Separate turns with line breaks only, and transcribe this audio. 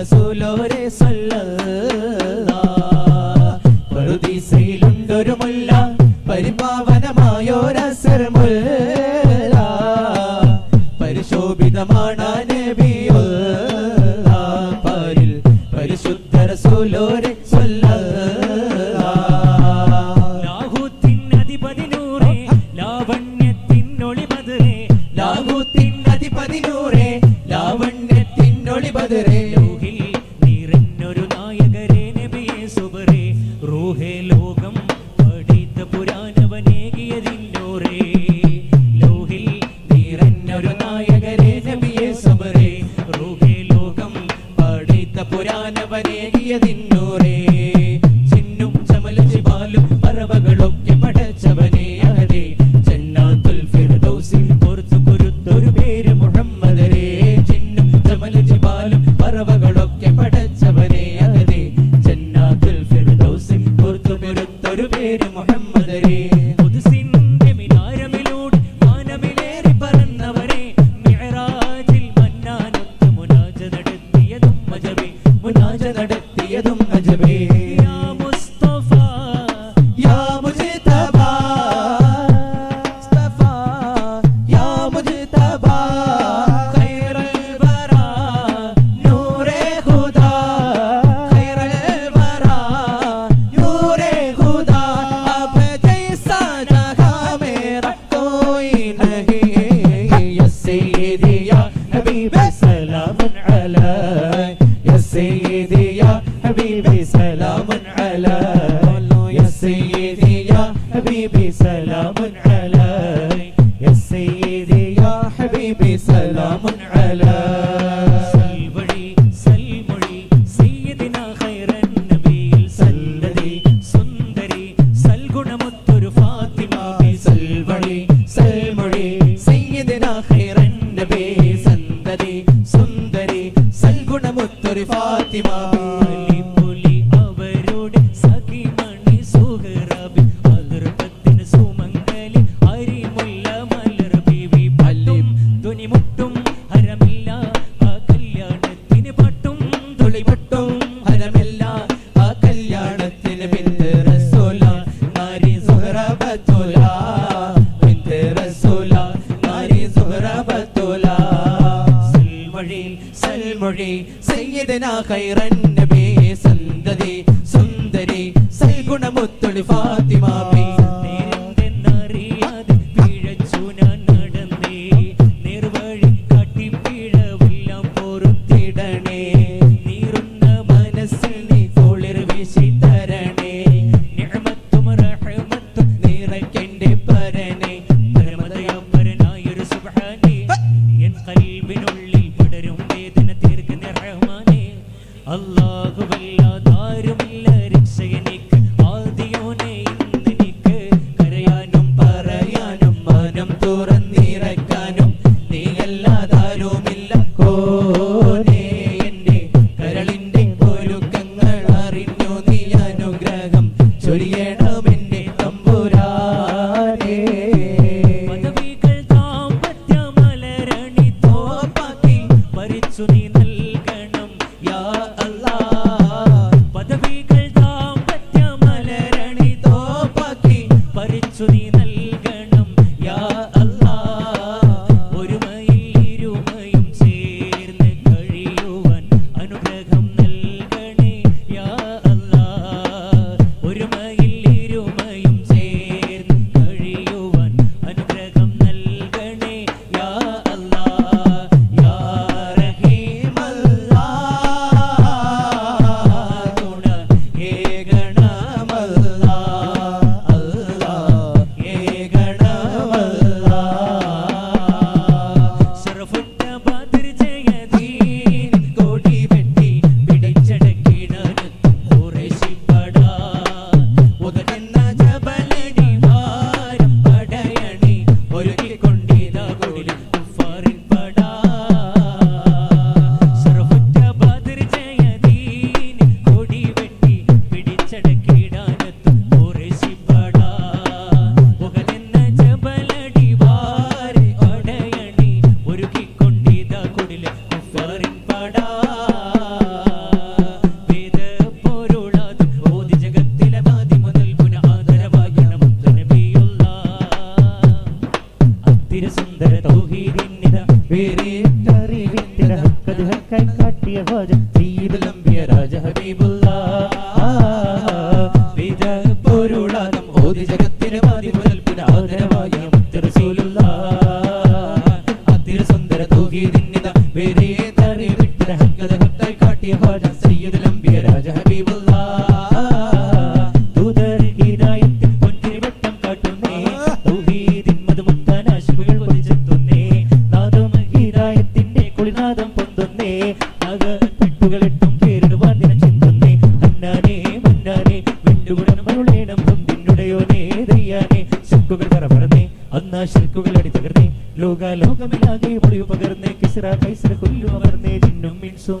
റസൂലോരെ പ്രതീസയിലുണ്ടൊരു മുല്ല പരിപാവനമായോരസർ മുല്ല പരിശോഭിതമാണ് നബിയോരിൽ പരിശുദ്ധ റസൂലോരെ
ലാഹൂത്തിൻ അധിപതി നൂറേ ലാവണ്യത്തിൻ ഒളിപതിരേ
ലാഹൂത്തിൻ
ലൗഹിൽ നീറന്നൊരു നായകരെ നബിയെ സബറേ. റൂഹേ ലോകം
പഠിത്ത പുരാനവനേകിയതിന്നൂറേ ചിന്നും ചമല ചിപാലും പറവകളൊക്കെ പടച്ചവനെ അതെ ജന്നാത്തുൽ ഫിർദൗസിൽ
പൊർത്തു കുരുത്തൊരു മുഹമ്മദരേ.
ചിന്നും ചമല ചിപാലും പറവകളൊക്കെ പടച്ചവനെ അതെ ജന്നാത്തുൽ
ഫിർദൗസിൽ പൊർത്തു കുരുത്തൊരു പേര് മുഹമ്മദ്
ഹബീബി സലാമുൻ അലാ.
സൽവഴി സൽമൊഴി ഖൈറൻ നബിയിൽ സല്ലതി സുന്ദരി സൽഗുണമൊത്തൊരു ഫാത്തിമ സൽവഴി
സൽമൊഴി സയ്യിദിന ഖൈറൻ നബി സന്തതി സുന്ദരി സൽഗുണമൊത്തൊരു ഫാത്തിമ
അവരുടെ സഖിമണി സുഹറബി
സയ്യിദന ഖൈറൻ നബി സന്തതി സുന്ദരി സൽഗുണമുത്തുൽ ഫാത്തിമ തുറന്ന് രാജ ഹബീബുള്ള
ദൂതർ ഹിദായത്തിൽ പൊൻതിരിവട്ടം കാട്ടുന്നേ തൗഹീദിൻ മധുമുത്താൻ ആശുപകൾ പൊലിച്ചെത്തുന്നേ നാദം ഹിദായത്തിന്റെ കുളിനാദം പൊന്തുന്നേ നഗ പെട്ടുകളിട്ടും പേരിടുവാൻ ദിനം ചിന്തുന്നേ അന്നാനെ മുന്നാനെ വെണ്ടുകുടം മരുളേണം നിന്നുടയോനേ ദയ്യാനെ ശുക്കുകൾ കറപറന്നേ അന്നാ ശിർക്കുകൾ അടി തകർന്നേ ലോകാലോകമില്ലാതെ പൊളിവ് പകർന്നേ കിസറ കൈസര കൊല്ലു അമർന്നേ ജിന്നും മിൻസും